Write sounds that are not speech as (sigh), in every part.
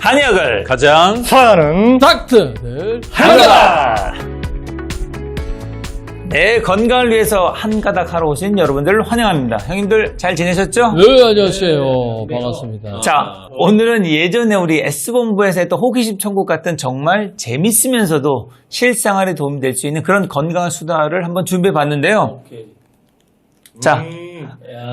한약을 가장 사랑하는 닥터들 한가닥! 내 건강을 위해서 한가닥 하러 오신 여러분들 환영합니다. 형님들 잘 지내셨죠? 네 안녕하세요 반갑습니다 자, 오늘은 예전에 우리 S본부에서 했던 호기심 천국 같은 정말 재밌으면서도 실생활에 도움이 될수 있는 그런 건강한 수다를 한번 준비해 봤는데요. 자,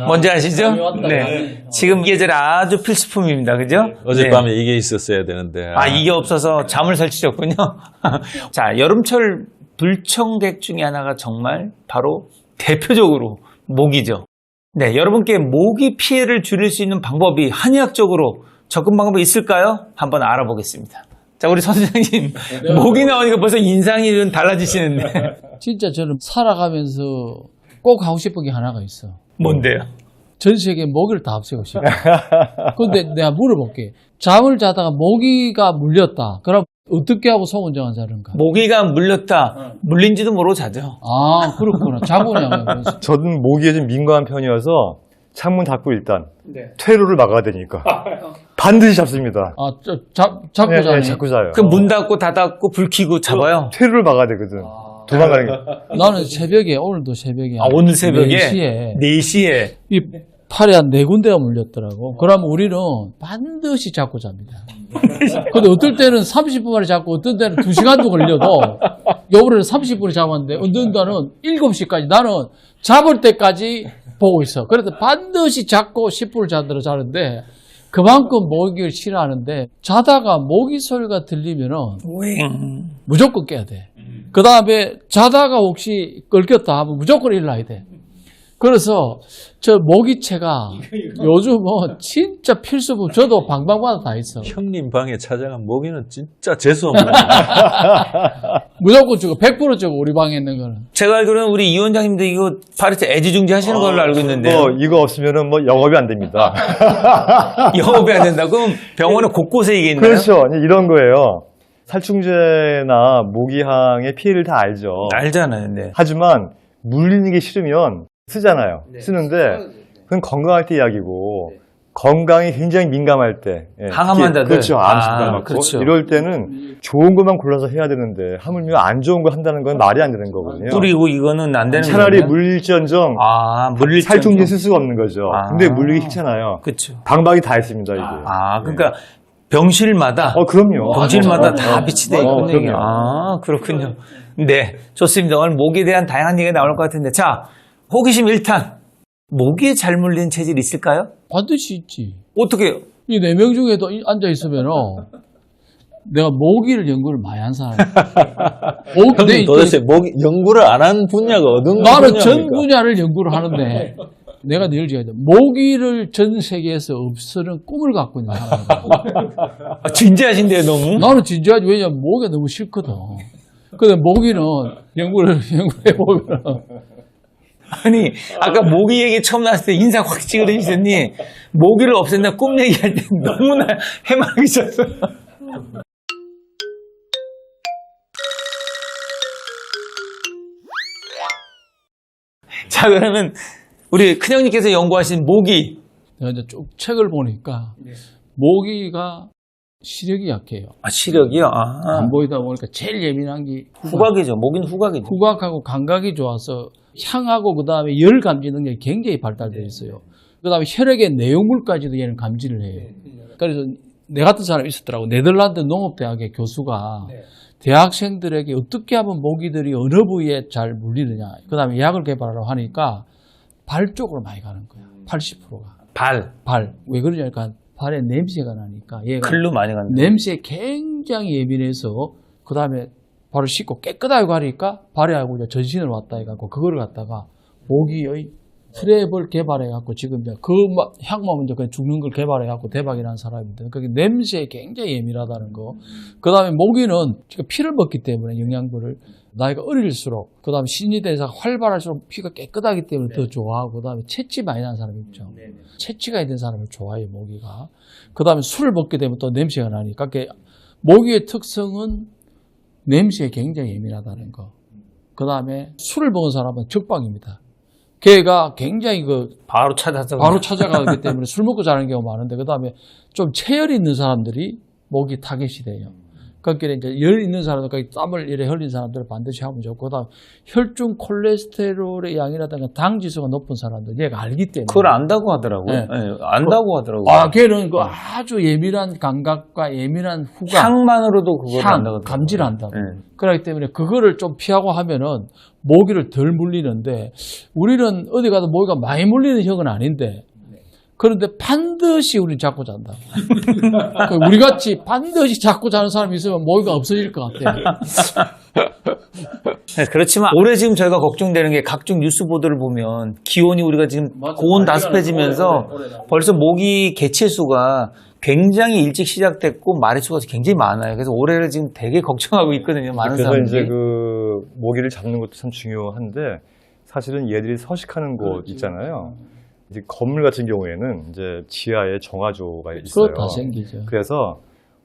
뭔지 아시죠? 네. 지금 이 계절에 아주 필수품입니다. 그죠? 어젯밤에 네. 이게 있었어야 되는데. 아, 이게 없어서 잠을 설치셨군요. (laughs) 자, 여름철 불청객 중에 하나가 정말 바로 대표적으로 모기죠. 네, 여러분께 모기 피해를 줄일 수 있는 방법이 한의학적으로 접근 방법이 있을까요? 한번 알아보겠습니다. 자, 우리 선생님, 모기 나오니까 벌써 인상이 좀 달라지시는데. 진짜 저는 살아가면서 꼭 하고 싶은 게 하나가 있어 뭔데요? 전 세계 모기를 다 없애고 싶어 (laughs) 근데 내가 물어볼게 잠을 자다가 모기가 물렸다 그럼 어떻게 하고 송은정한 자는가 모기가 물렸다, 물린지도 모르고 자죠. 아 그렇구나 자고냐고요 그래서. (laughs) 저는 모기에 좀 민감한 편이어서 창문 닫고 일단 네. 퇴로를 막아야 되니까 반드시 잡습니다. 아, 저, 잡, 잡고 네, 자네. 네, 자꾸 자요. 그럼 문 닫고 닫았고 불 켜고 잡아요. 퇴로를 막아야 되거든. 도망가는 게. 나는 새벽에, 오늘도 새벽에. 아, 오늘 새벽에? 4시에. 4시에. 이 팔에 한 네 군데가 물렸더라고. 그러면 우리는 반드시 잡고 잡니다. 근데 어떨 때는 30분 만에 잡고 어떤 때는 2시간도 걸려도 요번에는 30분에 잡았는데 어떤 때는 7시까지 나는 잡을 때까지 보고 있어. 그래서 반드시 잡고 10분을 자들어 자는데 그만큼 모기를 싫어하는데 자다가 모기 소리가 들리면은 음. 무조건 깨야 돼. 그 다음에 자다가 혹시 끓겼다 하면 무조건 일어나야 돼. 그래서 저 모기채가 요즘은 진짜 필수품. 저도 방방마다 다 있어. 형님 방에 찾아간 모기는 진짜 재수없는. (laughs) 무조건 주고 100% 주고 우리 방에 있는 거는. 제가 알기로는 우리 이 원장님도 이거 파리채 애지중지 하시는 걸로 알고 있는데 뭐 이거 없으면은 뭐 영업이 안 됩니다. (laughs) 영업이 안 된다. 그럼 병원은 곳곳에 이게 있나요? 그렇죠. 이런 거예요. 살충제나 모기향의 피해를 다 알죠. 알잖아요. 네. 하지만 물리는 게 싫으면 쓰잖아요. 쓰는데 그건 건강할 때 이야기고 건강이 굉장히 민감할 때 예, 항암 특히 환자들. 그렇죠. 암 아, 진단 받고 그렇죠. 이럴 때는 좋은 것만 골라서 해야 되는데 하물며 안 좋은 거 한다는 건 말이 안 되는 거거든요. 뿌리고 이거는 안 되는 차라리 거예요? 물릴지언정 아, 물릴 살충제 쓸 수가 없는 거죠. 아. 근데 물리기 싫잖아요. 그렇죠. 방박이 다 있습니다 이게. 아, 그러니까 병실마다 어 그럼요. 병실마다 어, 다 어. 빛이 돼 어, 있군요. 그럼요. 아, 그렇군요. 네, 좋습니다. 오늘 모기에 대한 다양한 얘기가 나올 것 같은데, 자, 호기심 1탄. 모기에 잘 물린 체질 있을까요? 반드시 있지. 어떻게? 이 네 명 중에도 이- 앉아있으면은 내가 모기를 연구를 많이 한 사람이야. (laughs) 모- 내 형님 이- 도대체 모기, 연구를 안 한 분야가 어떤 나는 분야입니까? 전 분야를 연구를 하는데 (laughs) 내가 늘 얘기하죠. 모기를 전 세계에서 없애는 꿈을 갖고 있는 사람이다. (laughs) 아, 진지하신데요, 너무? 나는 진지하지. 왜냐면 모기가 너무 싫거든. 근데 모기는 연구를, (laughs) 연구해보면 아니, 아까 모기 얘기 처음 나왔을 때 인상 확 찌그러지더니, 모기를 없앤다 꿈 얘기할 때 너무나 (laughs) 해맑으셨어. 자, 그러면 우리 큰형님께서 연구하신 모기. 내가 이제 쭉 책을 보니까 모기가 시력이 약해요. 아, 시력이요? 아, 안 보이다 보니까 제일 예민한 게 후각. 후각이죠. 모기는 후각이죠. 후각하고 감각이 좋아서 향하고 그 다음에 열 감지 능력이 굉장히 발달되어 있어요. 그 다음에 혈액의 내용물까지도 얘는 감지를 해요. 그래서 내 같은 사람이 있었더라고. 네덜란드 농업대학의 교수가 대학생들에게 어떻게 하면 모기들이 어느 부위에 잘 물리느냐. 그 다음에 약을 개발하라고 하니까 발 쪽으로 많이 가는 거야. 80%가. 발. 발. 왜 그러냐니까 발에 냄새가 나니까 얘가 글로 많이 간다. 냄새에 굉장히 예민해서 그 다음에 발을 씻고 깨끗하게 가니까 발에 하고 이제 전신을 왔다 해갖고 그거를 갖다가 모기의 프랩을 개발해갖고 지금 이제 그 마- 향만 먼저 그냥 죽는 걸 개발해갖고 대박이 난 사람인데 그게 냄새에 굉장히 예민하다는 거. 그 다음에 모기는 지금 피를 먹기 때문에 영양분을 나이가 어릴수록 그 다음에 신이 대사가 활발할수록 피가 깨끗하기 때문에 더 좋아하고 그 다음에 채취 많이 나는 사람 있죠. 채취가 있는 사람을 좋아해요 모기가. 그 다음에 술을 먹게 되면 또 냄새가 나니까 그게 모기의 특성은 냄새에 굉장히 예민하다는 거. 그 다음에 술을 먹은 사람은 적방입니다. 걔가 굉장히 그 바로 찾아서. 바로 찾아가기 (laughs) 때문에 술 먹고 자는 경우가 많은데 그 다음에 좀 체열이 있는 사람들이 목이 타겟이 돼요. 그러니까 이제 열 있는 사람들, 그러니까 땀을 이래 흘린 사람들은 반드시 하면 좋고, 그다음 혈중 콜레스테롤의 양이라든가 당 지수가 높은 사람들 얘가 알기 때문에 그걸 안다고 하더라고요. 네. 예, 안다고 하더라고요. 아, 걔는 그 아주 예민한 감각과 예민한 후각, 향만으로도 그걸 향, 안다고 감지를 한다고. 예. 그렇기 때문에 그거를 좀 피하고 하면은 모기를 덜 물리는데 우리는 어디 가도 모기가 많이 물리는 형은 아닌데 그런데 반드시 우리는 자꾸 잔다. 그 우리 같이 반드시 자꾸 자는 사람이 있으면 모기가 없어질 것 같아. 네, 그렇지만 올해 지금 저희가 걱정되는 게 각종 뉴스 보도를 보면 기온이 우리가 지금 고온 다습해지면서 벌써 모기 개체 수가 굉장히 일찍 시작됐고 마리수가 굉장히 많아요. 그래서 올해를 지금 되게 걱정하고 있거든요. 많은 그래서 사람들이. 이제 그 모기를 잡는 것도 참 중요한데 사실은 얘들이 서식하는 곳 있잖아요. 이제 건물 같은 경우에는 이제 지하에 정화조가 있어요. 다 생기죠. 그래서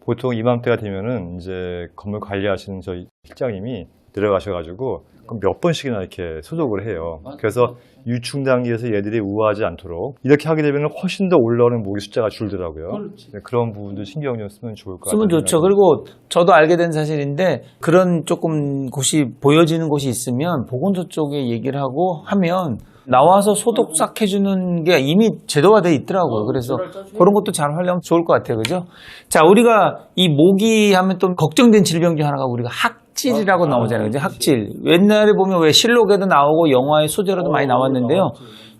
보통 이맘때가 되면은 이제 건물 관리하시는 저희 실장님이 내려가셔가지고 몇 번씩이나 이렇게 소독을 해요. 그래서 유충 단계에서 얘들이 우아하지 않도록 이렇게 하게 되면 훨씬 더 올라오는 모기 숫자가 줄더라고요. 네, 그런 부분도 신경 좀 쓰면 좋을 것 같아요. 쓰면 좋죠. 그리고 저도 알게 된 사실인데 그런 조금 곳이 보여지는 곳이 있으면 보건소 쪽에 얘기를 하고 하면 나와서 소독 싹 해주는 게 이미 제도가 돼 있더라고요. 그래서 그런 것도 잘 하려면 좋을 것 같아요. 그죠? 자, 우리가 이 모기 하면 또 걱정된 질병 중 하나가 우리가 학질이라고 나오잖아요. 그죠? 학질. 옛날에 보면 왜 실록에도 나오고 영화의 소재로도 많이 나왔는데요.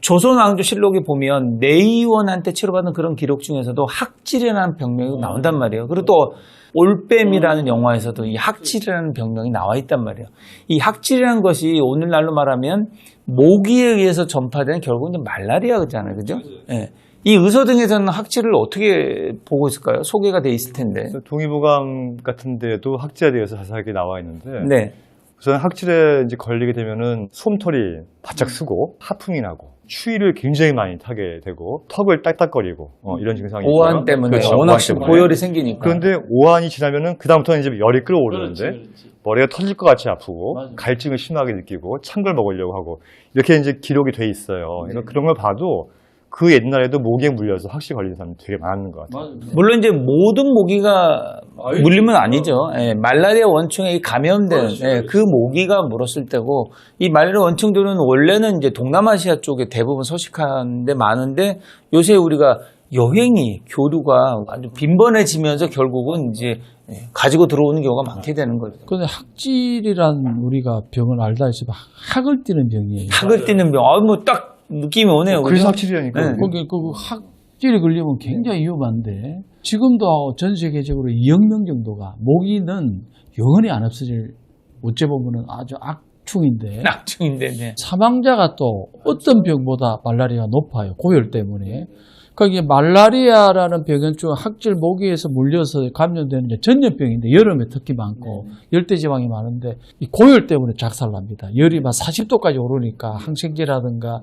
조선왕조 실록에 보면 내의원한테 치료받은 그런 기록 중에서도 학질이라는 병명이 나온단 말이에요. 그리고 또 올빼미라는 영화에서도 이 학질이라는 병명이 나와 있단 말이에요. 이 학질이라는 것이 오늘날로 말하면 모기에 의해서 전파되는 결국은 이제 말라리아잖아요. 그죠? 예. 이 의서 등에서는 학질을 어떻게 보고 있을까요? 소개가 돼 있을 텐데. 동의보감 같은 데도 학질에 대해서 자세하게 나와 있는데 네. 우선 학질에 이제 걸리게 되면은 솜털이 바짝 쓰고 하품이 나고 추위를 굉장히 많이 타게 되고 턱을 딱딱거리고 어, 이런 증상이 오한 있어요. 때문에 그렇죠, 워낙 오한 때문에. 고열이 생기니까. 그런데 오한이 지나면은 그 다음부터는 이제 열이 끓어오르는데 머리가 터질 것 같이 아프고 맞아요. 갈증을 심하게 느끼고 찬 걸 먹으려고 하고 이렇게 이제 기록이 돼 있어요. 네. 그러니까 그런 걸 봐도 그 옛날에도 모기에 물려서 확실히 걸린 사람이 되게 많은 것 같아요. 물론 이제 모든 모기가 물리면 아니죠. 예, 말라리아 원충에 이 감염된 예, 그 모기가 물었을 때고 이 말라리아 원충들은 원래는 이제 동남아시아 쪽에 대부분 서식하는데 많은데 요새 우리가 여행이 교류가 아주 빈번해지면서 결국은 이제 예, 가지고 들어오는 경우가 많게 되는 거죠. 근데 학질이란 우리가 병을 알다 해서 학을 띠는 병이에요. 학을 띠는 병, 아, 뭐 딱 느낌이 오네요. 그래서 그죠? 학질이라니까. 네. 거기 그 학 질이 걸리면 굉장히 위험한데 지금도 전 세계적으로 2억 명 정도가 모기는 영원히 안 없어질 어째 보면은 아주 악충인데 (laughs) 낙중인데, 네. 사망자가 또 어떤 병보다 말라리아가 높아요 고열 때문에 그러니까 말라리아라는 병은 중 학질 모기에서 물려서 감염되는 전염병인데 여름에 특히 많고 열대지방이 많은데 이 고열 때문에 작살납니다. 열이 막 40도까지 오르니까 항생제라든가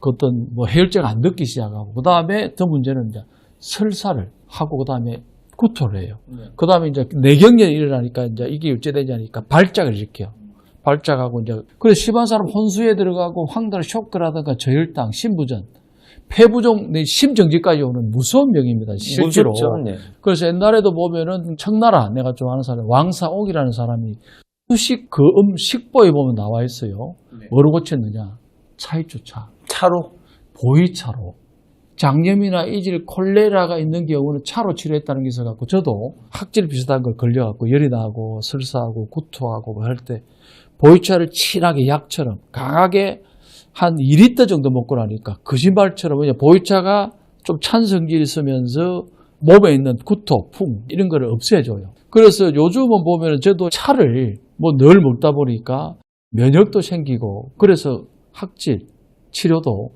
그 어떤 뭐 해열제가 안 듣기 시작하고 그 다음에 더 문제는 이제 설사를 하고 그 다음에 구토를 해요. 그 다음에 이제 뇌경련이 일어나니까 이제 이게 일제되냐니까 발작을 일으켜요. 발작하고 이제 그래서 심한 사람 혼수에 들어가고 황달 쇼크라든가 저혈당, 심부전, 폐부종, 내 심정지까지 오는 무서운 병입니다. 실제로. 무섭죠. 네. 그래서 옛날에도 보면은 청나라 내가 좀 아는 사람 왕사옥이라는 사람이 수식 그음 식보에 보면 나와 있어요. 뭐로 고쳤느냐? 차이주차, 차로. 보이차로. 장염이나 이질, 콜레라가 있는 경우는 차로 치료했다는 게 있어갖고 저도 학질 비슷한 걸 걸려갖고 열이 나고 설사하고 구토하고 뭐할때 보이차를 진하게 약처럼 강하게 한 2리터 정도 먹고 나니까 거짓말처럼 그냥 보이차가 좀 찬 성질이 있으면서 몸에 있는 구토, 풍 이런 거를 없애줘요. 그래서 요즘은 보면 저도 차를 뭐 늘 먹다 보니까 면역도 생기고 그래서 학질 치료도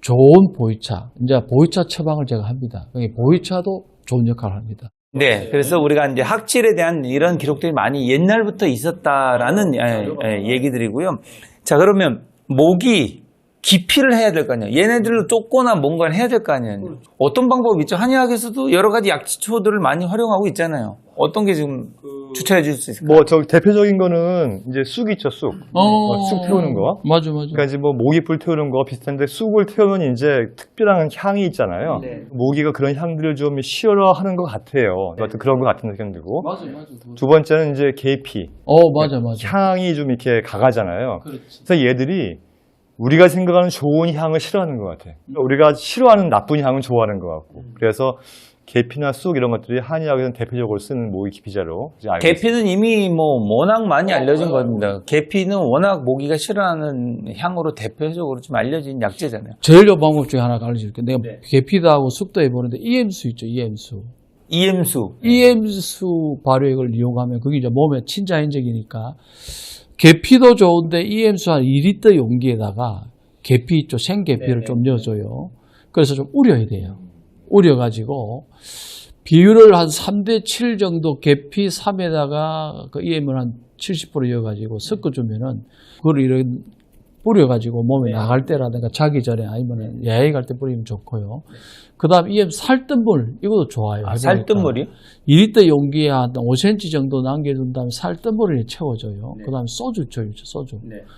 좋은 보이차, 이제 보이차 처방을 제가 합니다. 그러니까 보이차도 좋은 역할을 합니다. 네, 그래서 우리가 이제 학질에 대한 이런 기록들이 많이 옛날부터 있었다라는 예, 예, 얘기들이고요. 자, 그러면 모기 기피를 해야 될 거 아니에요. 얘네들을 쫓거나 뭔가를 해야 될 거 아니에요. 어떤 방법이 있죠? 한의학에서도 여러 가지 약초들을 많이 활용하고 있잖아요. 어떤 게 지금 추천해 줄 수 있을까요? 뭐 저 대표적인 거는 이제 쑥 있죠 쑥. 어, 쑥 태우는 거. 맞아, 맞아. 그러니까 이제 뭐 모기불 태우는 거 비슷한데 쑥을 태우면 이제 특별한 향이 있잖아요. 네. 모기가 그런 향들을 좀 싫어하는 것 같아요. 네. 어떤 그런 것 같은 느낌 들고. 맞아, 맞아. 두 번째는 이제 계피. 어, 맞아, 맞아. 향이 좀 이렇게 강하잖아요. 그렇지. 그래서 얘들이 우리가 생각하는 좋은 향을 싫어하는 것 같아. 그러니까 우리가 싫어하는 나쁜 향은 좋아하는 것 같고. 그래서 계피나 쑥 이런 것들이 한의학에서는 대표적으로 쓰는 모기 기피자로 이제 알고 있습니다. 계피는 이미 뭐 워낙 많이 알려진 겁니다. 계피는 워낙 모기가 싫어하는 향으로 대표적으로 좀 알려진 약재잖아요. 제일 좋은 방법 중에 하나 알려줄게. 내가 계피도 하고 쑥도 해보는데 EM수 있죠, EM수. 이엠수. EM수 발효액을 이용하면 그게 이제 몸에 친자인적이니까 계피도 좋은데 EM수 한 2리터 용기에다가 계피 있죠, 생계피를 좀 넣어줘요. 그래서 좀 우려야 돼요. 우려가지고 비율을 한 3대 7 정도 계피 3에다가 그 EM을 한 70% 이어가지고 섞어주면은 그걸 이런 뿌려가지고 몸에 나갈 때라든가 자기 전에 아니면 야외 갈 때 뿌리면 좋고요. 그 다음 EM 살뜸물 이것도 좋아요. 아, 살뜸물이요? 2리터 용기에 한 5cm 정도 남겨둔 다음에 살뜸물을 채워줘요. 그 다음에 소주 줘요, 소주.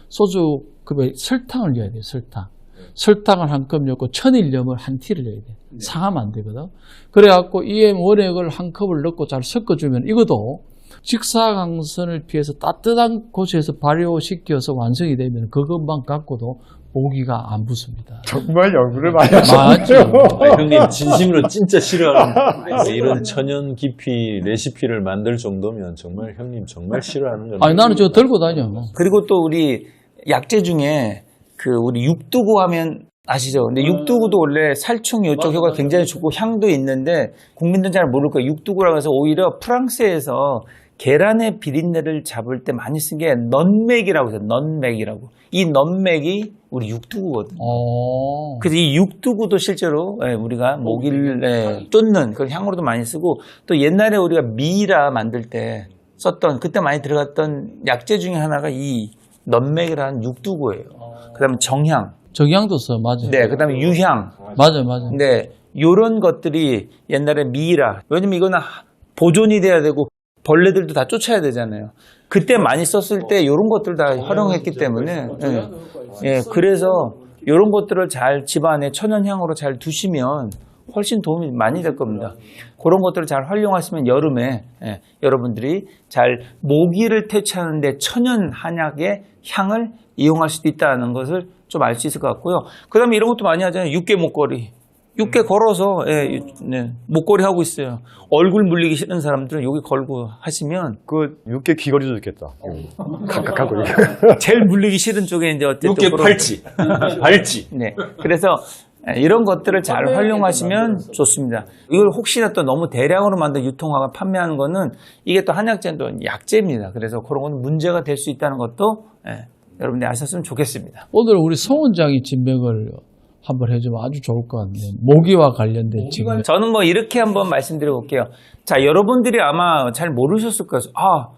소주 급에 설탕을 넣어야 돼요, 설탕. 설탕을 한 컵 넣고 천일염을 한 티를 넣어야 돼요. 상하면 안 되거든. 그래갖고 EM 원액을 한 컵을 넣고 잘 섞어주면 이것도 직사광선을 피해서 따뜻한 곳에서 발효시켜서 완성이 되면 그것만 갖고도 모기가 안 붙습니다. 정말 연구를 많이? 아, 형님 진심으로 (laughs) 진짜 싫어하는 이런 천연 깊이 레시피를 만들 정도면 정말 형님 정말 싫어하는 거네. 아니, 나는 저거 들고 다녀. 그리고 또 우리 약재 중에 그 우리 육두구 하면 아시죠? 근데 육두구도 원래 살충 이쪽 효과 굉장히 좋고 향도 있는데 국민들은 잘 모를 거예요. 육두구라고 해서 오히려 프랑스에서 계란의 비린내를 잡을 때 많이 쓴 게 넌맥이라고 해서 넌맥이라고. 이 넌맥이 우리 육두구거든요. 어. 그래서 이 육두구도 실제로 예, 우리가 모기를 예, 쫓는 그런 향으로도 많이 쓰고 또 옛날에 우리가 미라 만들 때 썼던 그때 많이 들어갔던 약재 중에 하나가 이 넌맥이라는 육두구예요. 그다음에 정향, 정향도 써, 맞아요. 네, 그다음에 유향, 맞아요, 맞아요. 네, 요런 것들이 옛날에 미라. 왜냐면 이거는 하- 보존이 돼야 되고 벌레들도 다 쫓아야 되잖아요. 그때 많이 썼을 때 요런 것들 다 활용했기 때문에 예. 예, 그래서 요런 것들을 잘 집안에 천연향으로 잘 두시면 훨씬 도움이 많이 될 겁니다. 그런 것들을 잘 활용하시면 여름에 예, 여러분들이 잘 모기를 퇴치하는데 천연 한약의 향을 이용할 수도 있다는 것을 좀 알 수 있을 것 같고요. 그 다음에 이런 것도 많이 하잖아요. 육개 목걸이. 육개 걸어서 예, 유- 네, 목걸이 하고 있어요. 얼굴 물리기 싫은 사람들은 여기 걸고 하시면 그 육개 귀걸이도 좋겠다. 각각하고 이렇게. (laughs) 제일 물리기 싫은 쪽에 이제 어쨌든 육개 팔찌, (laughs) 발찌. 네. 그래서 이런 것들을 잘 활용하시면 좋습니다. 이걸 혹시나 또 너무 대량으로 만든 유통화가 판매하는 거는 이게 또 한약재도 약재입니다. 그래서 그런 건 문제가 될 수 있다는 것도 예, 여러분들이 아셨으면 좋겠습니다. 오늘 우리 송 원장이 진맥을 한번 해주면 아주 좋을 것 같네요. 모기와 관련된 진맥. 저는 뭐 이렇게 한번 말씀드려 볼게요. 자, 여러분들이 아마 잘 모르셨을 거예요. 아,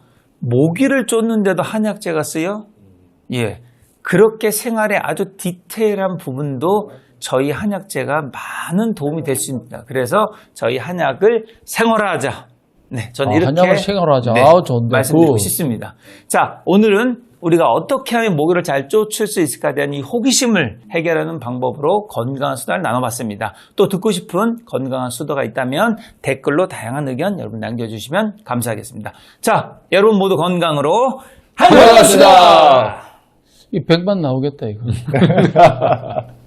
모기를 쫓는데도 한약재가 쓰여? 예. 그렇게 생활에 아주 디테일한 부분도 저희 한약재가 많은 도움이 될 수 있습니다. 그래서 저희 한약을 생활화하자. 네, 저는 아, 이렇게 한약을 생활화하자. 네, 아우, 좋은데. 말씀드리고 굿. 싶습니다. 자, 오늘은 우리가 어떻게 하면 모기를 잘 쫓을 수 있을까에 대한 이 호기심을 해결하는 방법으로 건강한 수다를 나눠봤습니다. 또 듣고 싶은 건강한 수다가 있다면 댓글로 다양한 의견 여러분 남겨주시면 감사하겠습니다. 자, 여러분 모두 건강으로 한번습니다 이 백만 나오겠다, 이거. (laughs)